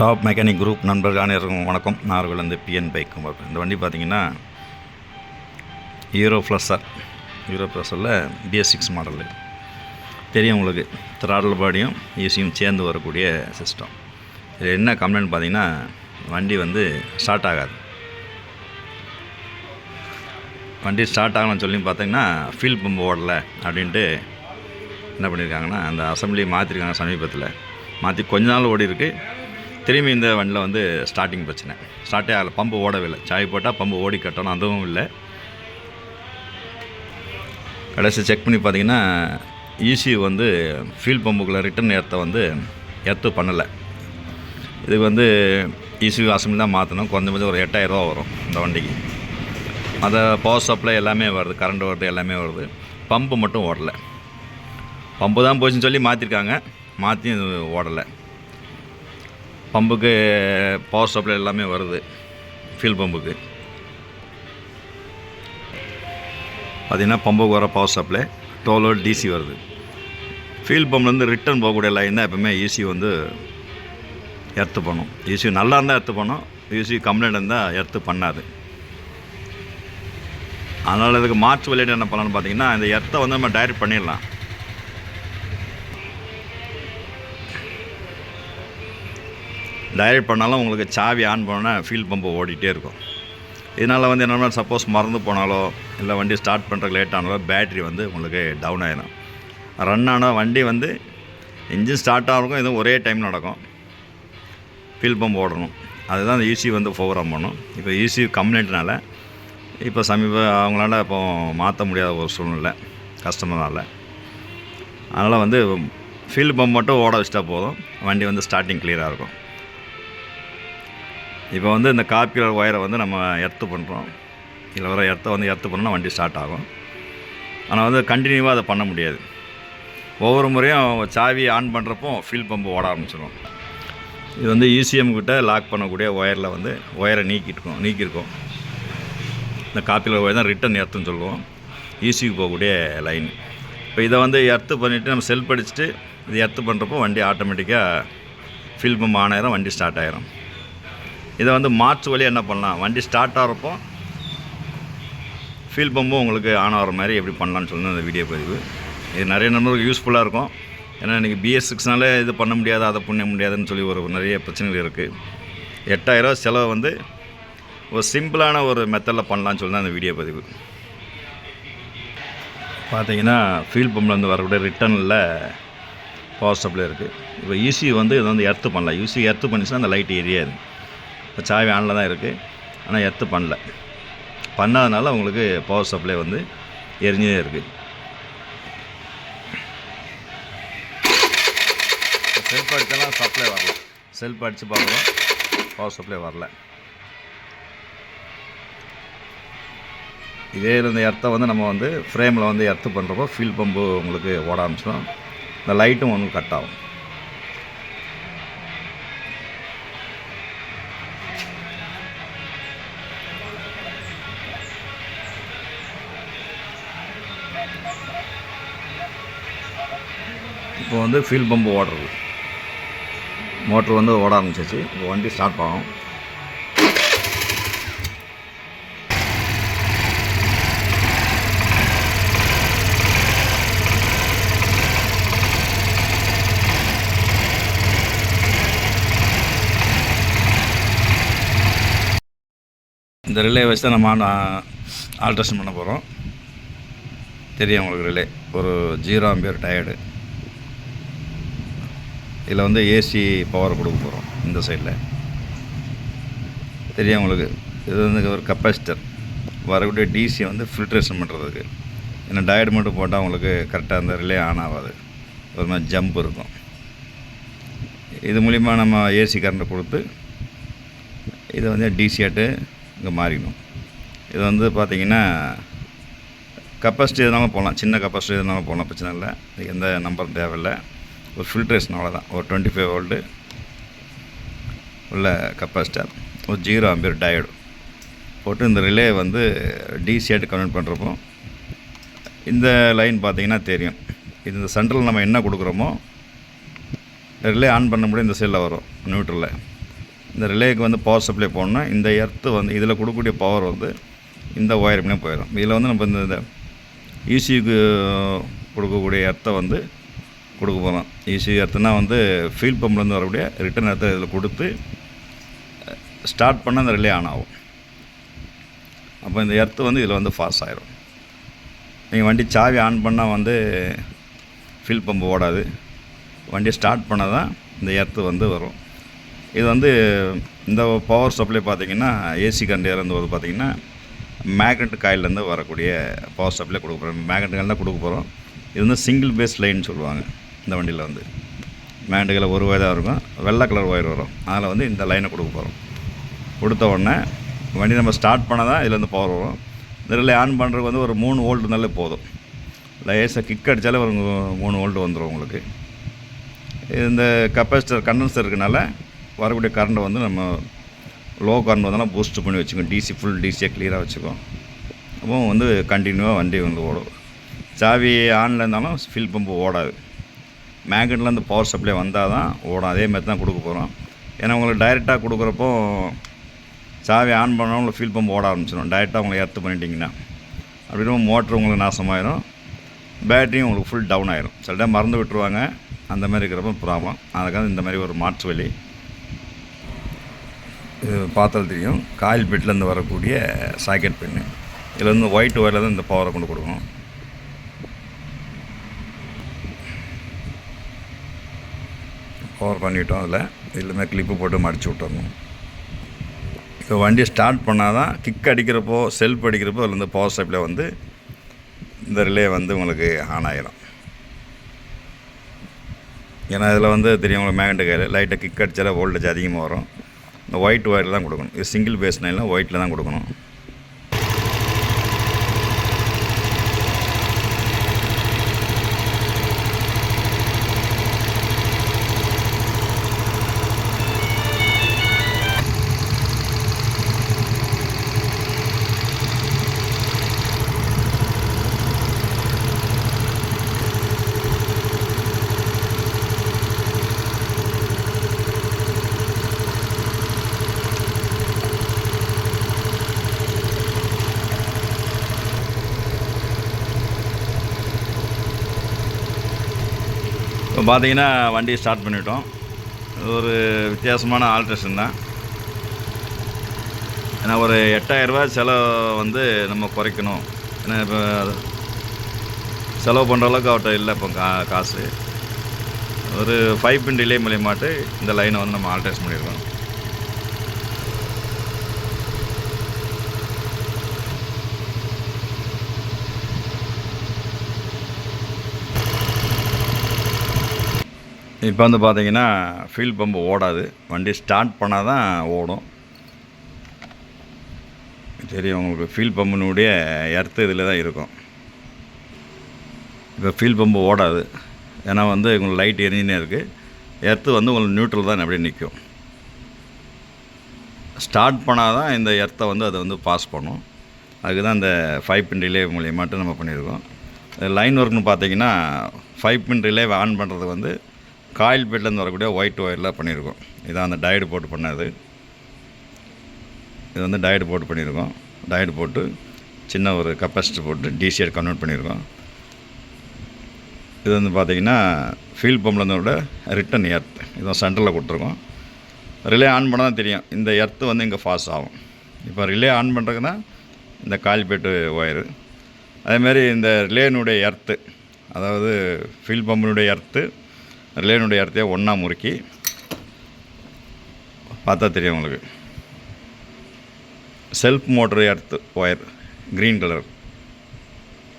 Top mechanic group நண்பர்கள் அனைவருக்கும் வணக்கம். நார்கள் வந்து பிஎன் பைக் இந்த வண்டி பார்த்தீங்கன்னா ஹீரோ ப்ளஸர். ஹீரோ ப்ளஸ்ஸரில் பிஎஸ் சிக்ஸ் மாடலு தெரியும் உங்களுக்கு. திராடல் பாடியும் ஈஸியும் சேர்ந்து வரக்கூடிய சிஸ்டம் இது என்ன கம்ப்ளைண்ட் பார்த்தீங்கன்னா வண்டி வந்து ஸ்டார்ட் ஆகாது. வண்டி ஸ்டார்ட் ஆகணும்னு சொல்லி பார்த்தீங்கன்னா ஃபீல் பம்பு ஓடலை அப்படின்ட்டு என்ன பண்ணியிருக்காங்கன்னா அந்த அசம்பிளி மாற்றிருக்காங்க சமீபத்தில். மாற்றி கொஞ்ச நாள் ஓடி இருக்குது திரும்பி இந்த வண்டியில் வந்து ஸ்டார்டிங் பிரச்சனை. ஸ்டார்ட்டே ஆகலை பம்பு ஓடவில்லை. சாய் போட்டால் பம்பு ஓடி கட்டணும் அதுவும் இல்லை. கடைசி செக் பண்ணி பார்த்தீங்கன்னா ஈசி வந்து ஃபீல் பம்புக்குள்ளே ரிட்டன் ஏற்ற வந்து எர்த்து பண்ணலை. இதுக்கு வந்து ஈசி அசம்பிளி தான் மாற்றணும் கொஞ்சம் ஒரு எட்டாயிரரூவா வரும் இந்த வண்டிக்கு. அதை பவர் சப்ளை எல்லாமே வருது கரண்ட் வருது எல்லாமே வருது. பம்பு மட்டும் ஓடலை. பம்பு தான் போச்சுன்னு சொல்லி மாற்றிருக்காங்க மாற்றி ஓடலை. பம்புக்கு பவர் சப்ளை எல்லாமே வருது. ஃபீல் பம்புக்கு. பார்த்திங்கன்னா பம்புக்கு வர பவர் சப்ளை டோலோ டிசி வருது. ஃபீல் பம்ப்லேருந்து ரிட்டர்ன் போகக்கூடிய லைன் தான் எப்பவுமே ஈசி வந்து எர்த்து பண்ணும். ஈசி நல்லா இருந்தால் எர்த்து பண்ணும். ஈஸி கம்ப்ளைண்ட் இருந்தால் எர்த்து பண்ணாது. அதனால் இதுக்கு மாற்று விளையாட்டு என்ன பண்ணலாம்னு பார்த்தீங்கன்னா இந்த எர்த்தை வந்து நம்ம டைரக்ட் பண்ணிடலாம். டைரக்ட் பண்ணாலும் உங்களுக்கு சாவி ஆன் பண்ணோன்னா ஃபீல் பம்பு ஓடிட்டே இருக்கும். இதனால் வந்து என்ன சப்போஸ் மறந்து போனாலோ இல்லை வண்டி ஸ்டார்ட் பண்ணுறதுக்கு லேட் ஆனாலோ பேட்ரி வந்து உங்களுக்கு டவுன் ஆகிடும் ரன் ஆனால் வண்டி வந்து இன்ஜின் ஸ்டார்ட் ஆகிறக்கும் இதுவும் ஒரே டைம் நடக்கும். ஃபீல் பம்ப் ஓடணும். அதுதான் அந்த ஈசி வந்து ஃபோவராக பண்ணும். இப்போ ஈசி கம்ப்ளைண்ட்னால இப்போ சமீப அவங்களால இப்போ மாற்ற முடியாத ஒரு சூழ்நிலை கஸ்டமர்னால அதனால் வந்து ஃபீல் பம்ப் மட்டும் ஓட வச்சிட்டா போதும். வண்டி வந்து ஸ்டார்டிங் கிளியராக இருக்கும். இப்போ வந்து இந்த காப்பியர் ஒயரை வந்து நம்ம எர்த்து பண்ணுறோம் இதில் வர எர்த்தை வந்து எர்த்து பண்ணால் வண்டி ஸ்டார்ட் ஆகும். ஆனால் வந்து கண்டினியூவாக அதை பண்ண முடியாது. ஒவ்வொரு முறையும் சாவி ஆன் பண்ணுறப்போ ஃபீல் பம்பு ஓட ஆரம்பிச்சிடும் இது வந்து இசிஎம் கிட்ட லாக் பண்ணக்கூடிய ஒயரில் வந்து ஒயரை நீக்கிட்டுருக்கோம் நீக்கியிருக்கோம் இந்த காப்பியில் ஒயர் தான் ரிட்டன் எர்த்துன்னு சொல்லுவோம். ஈசிக்கு போகக்கூடிய லைன் இப்போ இதை வந்து எர்த்து பண்ணிவிட்டு நம்ம செல்ஃப் அடிச்சுட்டு இது எர்த்து பண்ணுறப்போ வண்டி ஆட்டோமேட்டிக்காக ஃபில் பம்ப் ஆன் ஆயிரும் வண்டி ஸ்டார்ட் ஆயிரும். இதை வந்து மாற்று வழியாக என்ன பண்ணலாம்? வண்டி ஸ்டார்ட் ஆகிறப்போ ஃபீல் பம்பும் உங்களுக்கு ஆன் ஆகிற மாதிரி எப்படி பண்ணலான்னு சொல்லி அந்த வீடியோ பதிவு. இது நிறைய நண்பர்களுக்கு யூஸ்ஃபுல்லாக இருக்கும். ஏன்னா இன்றைக்கி பிஎஸ் சிக்ஸ்னாலே இது பண்ண முடியாது அதை பண்ண முடியாதுன்னு சொல்லி ஒரு நிறைய பிரச்சனைகள் இருக்குது எட்டாயிரரூவா செலவை வந்து ஒரு சிம்பிளான ஒரு மெத்தடில் பண்ணலான்னு சொல்லி அந்த வீடியோ பதிவு. பார்த்தீங்கன்னா ஃபீல் பம்ப்லேருந்து வரக்கூடிய ரிட்டனில் பவர் சப்ளை இருக்குது இப்போ ஈசி வந்து இதை வந்து எர்த்து பண்ணலாம். ஈஸி எர்த்து பண்ணிச்சுன்னா அந்த லைட் எரியாது இப்போ சாவி ஆனில் தான் இருக்குது. ஆனால் எர்த்து பண்ணல. பண்ணாதனால உங்களுக்கு பவர் சப்ளை வந்து எரிஞ்சே இருக்குது. செல்ஃப் அடித்தாலும் சப்ளை வரல. செல்ஃப் அடித்து பார்க்குறோம் பவர் சப்ளை வரல. இதே இந்த எர்த்தை வந்து நம்ம வந்து ஃப்ரேமில் வந்து எர்த்து பண்ணுறப்போ ஃபீல் பம்பு உங்களுக்கு ஓட ஆரம்பிச்சிடும். இந்த லைட்டும் ஒன்றும் கட் ஆகும். வந்து ஃபீல் பம்பு ஓடுறது. மோட்ரு வந்து ஓட ஆரம்பிச்சிச்சு. இப்போ வண்டி ஸ்டார்ட் ஆகும். இந்த ரிலே வச்சு தான் நம்ம ஆல்ட்ரேஷன் பண்ண போகிறோம் தெரியும் உங்களுக்கு ரிலே ஒரு ஜீரோ அம்பியர் டயர்டு இதில் வந்து ஏசி பவர் கொடுக்க போகிறோம் இந்த சைடில் தெரியும் உங்களுக்கு இது வந்து ஒரு கப்பாசிட்டர் வரக்கூடிய டிசி வந்து ஃபில்ட்ரேஷன் பண்ணுறதுக்கு ஏன்னா டயட் மட்டும் போட்டால் உங்களுக்கு கரெக்டாக அந்த ரிலே ஆன் ஆகாது. ஒரு மாதிரி ஜம்ப் இருக்கும். இது மூலிமா நம்ம ஏசி கரண்ட்டை கொடுத்து இதை வந்து டிசியாட்டு இங்கே மாறிக்கணும் இது வந்து பார்த்திங்கன்னா கப்பாசிட்டி எதுனாலும் போகலாம் சின்ன கப்பாசிட்டி எதுனாலும் போகலாம் பிரச்சனை இல்லை. எந்த நம்பரும் தேவையில்லை. ஒரு ஃபில்ட்ரேஷன் அவ்வளோதான் ஒரு டுவெண்ட்டி ஃபைவ் ஓல்டு உள்ள கப்பாசிட்டர் ஒரு ஜீரோ அம்பியர் டயர்டு போட்டு இந்த ரிலே வந்து டிசியாட்டு கன்வெர்ட் பண்ணுறப்போ இந்த லைன் பார்த்தீங்கன்னா தெரியும். இது இந்த சென்ட்ரல் நம்ம என்ன கொடுக்குறோமோ ரிலே ஆன் பண்ண முடியும் இந்த சைடில் வரும் நியூட்ரலில் இந்த ரிலேக்கு வந்து பவர் சப்ளை போடணும்னா இந்த எர்த்து வந்து இதில் கொடுக்கக்கூடிய பவர் வந்து இந்த ஒயருக்குனே போயிடும். இதில் வந்து நம்ம இந்த ஈசிக்கு கொடுக்கக்கூடிய எர்த்தை வந்து கொடுக்க போகிறோம் ஈசி எர்த்துனா வந்து ஃபீல் பம்ப்லேருந்து வரக்கூடிய ரிட்டன் எர்த்தை இதில் கொடுத்து ஸ்டார்ட் பண்ண அந்த ரிலே ஆன் ஆகும். அப்போ இந்த எர்த்து வந்து இதில் வந்து ஃபாஸ்ட் ஆகிரும் நீங்கள் வண்டி சாவி ஆன் பண்ணால் வந்து ஃபில் பம்பு ஓடாது. வண்டியை ஸ்டார்ட் பண்ணால் தான் இந்த எர்த்து வந்து வரும். இது வந்து இந்த பவர் சப்ளை பார்த்தீங்கன்னா ஏசி கண்டியிலேருந்து வந்து பார்த்திங்கன்னா பார்த்தீங்கன்னா மேக்னெட் காயிலேருந்து வரக்கூடிய பவர் சப்ளை கொடுக்க போகிறோம் மேக்னெட் காயில் தான் கொடுக்க போகிறோம் இது வந்து சிங்கிள் பேஸ் லைன் சொல்லுவாங்க. இந்த வண்டியில் வந்து. மேண்டுகளை ஒரு ஒயர் தான் இருக்கும். வெள்ளை கலர் ஒயர் வரும். அதில் வந்து இந்த லைனை கொடுக்க போகிறோம் கொடுத்த உடனே வண்டி நம்ம ஸ்டார்ட் பண்ணால் தான் இதுலேருந்து பவர் வரும். இந்த ரிலே ஆன் பண்ணுறதுக்கு வந்து ஒரு மூணு வோல்ட் இருந்தாலே போதும். லேசாக கிக் அடித்தாலே ஒரு மூணு வோல்ட் வந்துடும் உங்களுக்கு. இந்த கப்பாசிட்டர் கண்டன்சர் இருக்கனால வரக்கூடிய கரண்ட்டை வந்து நம்ம லோ கரண்ட் வந்தாலும் பூஸ்ட் பண்ணி வச்சுக்கோம் டிசி ஃபுல் டிசியை க்ளியராக வச்சுக்கோம் அப்போ வந்து கண்டினியூவாக வண்டி வந்து ஓடும். சாவி ஆனில் இருந்தாலும் ஃபில் பம்பு ஓடாது. மேக்னெட்லேருந்து பவர் சப்ளை வந்தால் தான் ஓடும். அதே மாதிரி தான் கொடுக்க போகிறோம் ஏன்னா உங்களுக்கு டைரெக்டாக கொடுக்குறப்போ சாவி ஆன் பண்ணால் உங்களுக்கு ஃபீல் பம்ப் ஓட ஆரம்பிச்சிடும் டைரெக்டாக உங்களை எர்த்து பண்ணிட்டீங்கன்னா. அப்படின்னு மோட்ரு உங்களுக்கு நாசமாயிரும். பேட்டரியும் உங்களுக்கு ஃபுல் டவுன் ஆயிரும். சில டைம் மறந்து விட்டுருவாங்க. அந்த மாதிரி இருக்கிறப்ப ப்ராப்ளம் அதுக்காக இந்த மாதிரி ஒரு மாற்று வழி. இது பாத்திரம் தெரியும். காயில் பெட்லேருந்து வரக்கூடிய சாக்கெட் பின்னு இதில் வந்து ஒயிட் ஒயரில் தான் இந்த பவரை கொண்டு கொடுக்கணும். கவர் பண்ணிட்டோம் அதில். எல்லாமே கிளிப்பு போட்டு மடிச்சு விட்டுறணும். இப்போ வண்டி ஸ்டார்ட் பண்ணால் தான் கிக் அடிக்கிறப்போ செல்ஃப் அடிக்கிறப்போ அதில் வந்து பவர் ஸ்டெப்பில் வந்து இந்த ரிலே வந்து உங்களுக்கு ஆன் ஆகிடும் ஏன்னா இதில் வந்து தெரியும் உங்களுக்கு மேகண்ட் கையில் லைட்டாக கிக் அடித்தாலே வோல்டேஜ் அதிகமாக வரும். இந்த ஒயிட் ஒயரில் தான் கொடுக்கணும். இது சிங்கிள் பேஸ் நைனில் ஒயிட்டில் தான் கொடுக்கணும். இப்போ பார்த்தீங்கன்னா வண்டி ஸ்டார்ட் பண்ணிவிட்டோம் ஒரு வித்தியாசமான ஆல்ட்ரேஷன் தான். ஏன்னா ஒரு எட்டாயிரரூபா செலவு வந்து நம்ம குறைக்கணும். ஏன்னா இப்போ செலவு பண்ணுற அளவுக்கு அவர்கிட்ட இல்லை இப்போ கா காசு. ஒரு ஃபைவ் பின் டிலே மூலியமாட்டு இந்த லைனை வந்து நம்ம ஆல்ட்ரேஷன் பண்ணியிருக்கோம். இப்போ வந்து பார்த்தீங்கன்னா ஃபீல் பம்பு ஓடாது. வண்டி ஸ்டார்ட் பண்ணால் தான் ஓடும். சரி உங்களுக்கு ஃபீல் பம்புனுடைய எர்த்து இதில் தான் இருக்கும். இப்போ ஃபீல் பம்பு ஓடாது. ஏன்னா வந்து உங்களுக்கு லைட் எரிஞ்சினே இருக்குது எர்த்து வந்து உங்களுக்கு நியூட்ரல் தான் அப்படியே நிற்கும். ஸ்டார்ட் பண்ணால் தான் இந்த எர்த்தை வந்து அதை வந்து பாஸ் பண்ணும். அதுக்கு தான் இந்த ஃபைவ் பின் ரிலே மூலியமாட்டும் நம்ம பண்ணியிருக்கோம். லைன் ஒர்க்னு பார்த்தீங்கன்னா ஃபைவ் பின் ரிலே ஆன் பண்ணுறது வந்து காயில் பெட்லேருந்து வரக்கூடிய ஒயிட் ஒயரில் பண்ணியிருக்கோம். இதான் அந்த டயடு போட்டு பண்ணது. இது வந்து டயடு போட்டு பண்ணியிருக்கோம். டயடு போட்டு சின்ன ஒரு கப்பாசிட்டி போட்டு டிசிஆர் கன்வெர்ட் பண்ணியிருக்கோம். இது வந்து பார்த்திங்கன்னா ஃபீல் பம்ப்லேருந்து கூட ரிட்டன் எர்த் இதான் சென்டரில் கொடுத்துருக்கோம். ரிலே ஆன் பண்ணால் தான் தெரியும். இந்த எர்த்து வந்து இங்கே ஃபாஸ்ட் ஆகும். இப்போ ரிலே ஆன் பண்ணுறதுக்குன்னா இந்த கால் பெட்டு ஒயரு அதேமாரி இந்த ரிலேனுடைய எர்த்து அதாவது ஃபீல் பம்பினுடைய எர்த்து ரிலேனுடைய இடத்தையே ஒன்றா முறுக்கி பார்த்தா தெரியும் உங்களுக்கு. Self motor earth wire green colour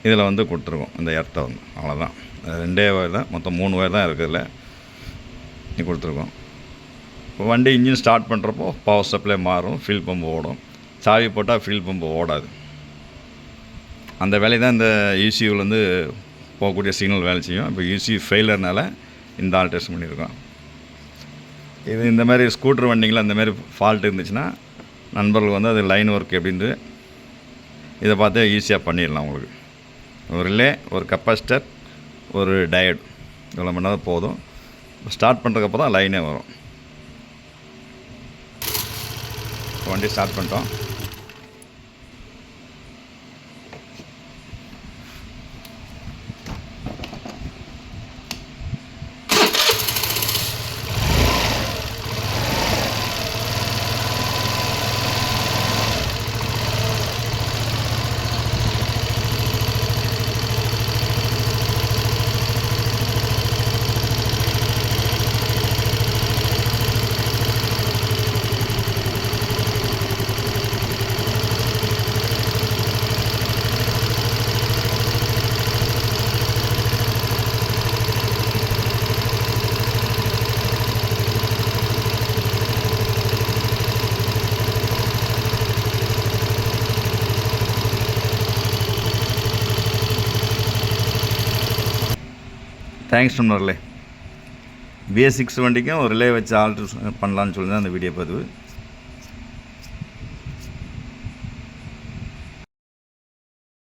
இதில் வந்து கொடுத்துருக்கோம் இந்த எர்த்தை வந்து. அவ்வளோதான் ரெண்டே ஒயர் தான். மொத்தம் மூணு ஒயர் தான் இருக்குதுல நீ கொடுத்துருக்கோம். இப்போ வண்டி இன்ஜின் ஸ்டார்ட் பண்ணுறப்போ பவர் சப்ளை மாறும் ஃபில் பம்பு ஓடும். சாவி போட்டால் ஃபில் பம்பு ஓடாது. அந்த வேலையை தான் இந்த இசியூலேருந்து போகக்கூடிய சிக்னல் வேலை செய்யும். இப்போ யூசி ஃபெயிலர்னால இந்த ஆல்ட்ரேஷன் பண்ணியிருக்கோம். இது இந்த மாதிரி ஸ்கூட்டர் வண்டிங்களில் அந்த மாதிரி ஃபால்ட் இருந்துச்சுன்னா நண்பர்கள் வந்து அது லைன் ஒர்க் எப்படின்ட்டு இதை பார்த்து ஈஸியாக பண்ணிடலாம் உங்களுக்கு. ஒரு ரிலே ஒரு கப்பாசிட்டர் ஒரு டயட் இவ்வளோ பண்ணால் போதும். ஸ்டார்ட் பண்ணுறதுக்கப்புறம் தான் லைனே வரும். வண்டி ஸ்டார்ட் பண்ணிட்டோம். தேங்க்ஸ் நண்பர்களே பிஎஸ் சிக்ஸ் வண்டிக்கும் ஒரு ரிலே வச்சு ஆல்ட்ரு பண்ணலான்னு சொல்லி தான் அந்த வீடியோ பதிவு.